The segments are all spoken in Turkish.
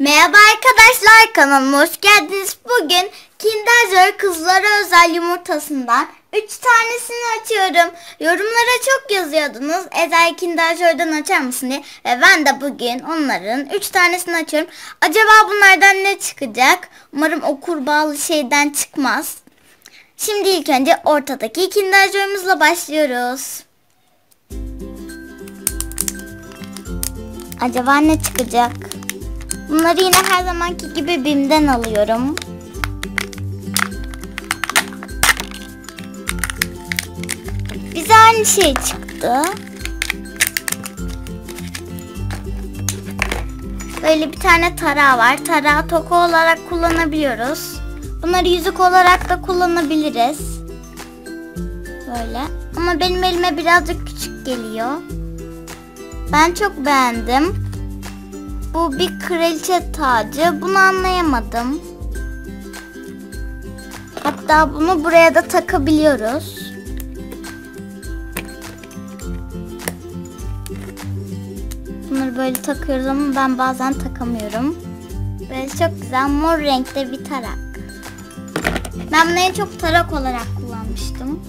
Merhaba arkadaşlar kanalıma hoş geldiniz. Bugün Kinder Joy kızlara özel yumurtasından 3 tanesini açıyorum. Yorumlara çok yazıyordunuz. Ezel Kinder Joy'dan açar mısın diye. Ve ben de bugün onların 3 tanesini açıyorum. Acaba bunlardan ne çıkacak? Umarım o kurbağalı şeyden çıkmaz. Şimdi ilk önce ortadaki Kinder Joy'umuzla başlıyoruz. Acaba ne çıkacak? Bunları yine her zamanki gibi BİM'den alıyorum. Bize aynı şey çıktı. Böyle bir tane tarağı var. Tarağı toku olarak kullanabiliyoruz. Bunları yüzük olarak da kullanabiliriz. Böyle. Ama benim elime birazcık küçük geliyor. Ben çok beğendim. Bu bir kraliçe tacı. Bunu anlayamadım. Hatta bunu buraya da takabiliyoruz. Bunları böyle takıyoruz ama ben bazen takamıyorum. Böyle çok güzel mor renkte bir tarak. Ben bunu en çok tarak olarak kullanmıştım.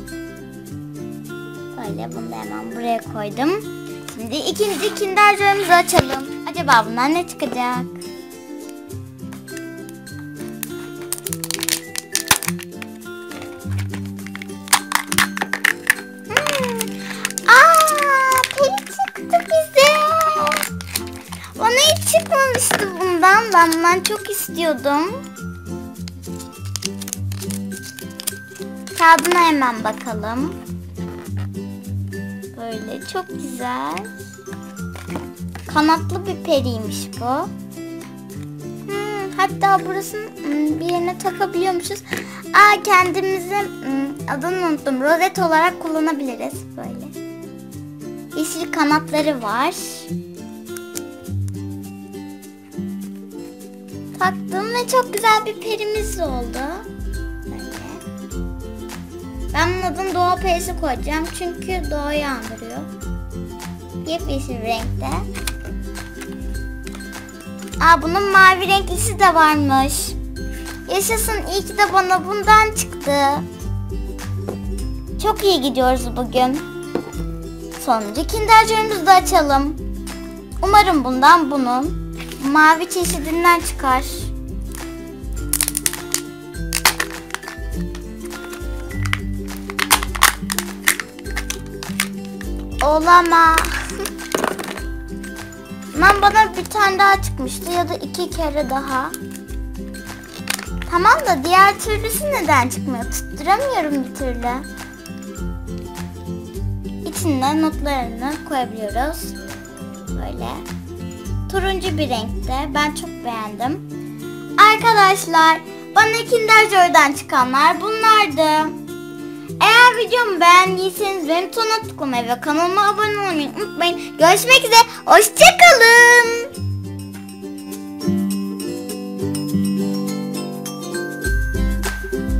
Böyle bunu da hemen buraya koydum. Şimdi ikinci Kinder Joy'umuzu açalım. Acaba bundan ne çıkacak? Hmm. Aa, peri çıktı. Bana hiç çıkmamıştı bundan. Ben bundan çok istiyordum. Kağıdına hemen bakalım. Böyle çok güzel. Kanatlı bir periymiş bu. Hmm, hatta burasının hmm, bir yerine takabiliyormuşuz. Aa kendimizi hmm, adını unuttum. Rozet olarak kullanabiliriz böyle. Yeşil kanatları var. Taktım ve çok güzel bir perimiz oldu. Ben adını doğa perisi koyacağım çünkü doğayı andırıyor. Yepyeşil renkte. Aa bunun mavi renklisi de varmış. Yaşasın iyi ki de bana bundan çıktı. Çok iyi gidiyoruz bugün. Sonuncu Kinder Joy'umuzu da açalım. Umarım bundan bunun mavi çeşidinden çıkar. Olamaz. Lan bana bir tane daha çıkmıştı ya da iki kere daha. Tamam da diğer türlüsü neden çıkmıyor? Tutturamıyorum bir türlü. İçine notlarını koyabiliyoruz. Böyle. Turuncu bir renkte. Ben çok beğendim. Arkadaşlar bana Kinder Joy'dan çıkanlar bunlardı. Videomu beğendiyseniz benim tıklamayı ve kanalıma abone olmayı unutmayın. Görüşmek üzere. Hoşçakalın.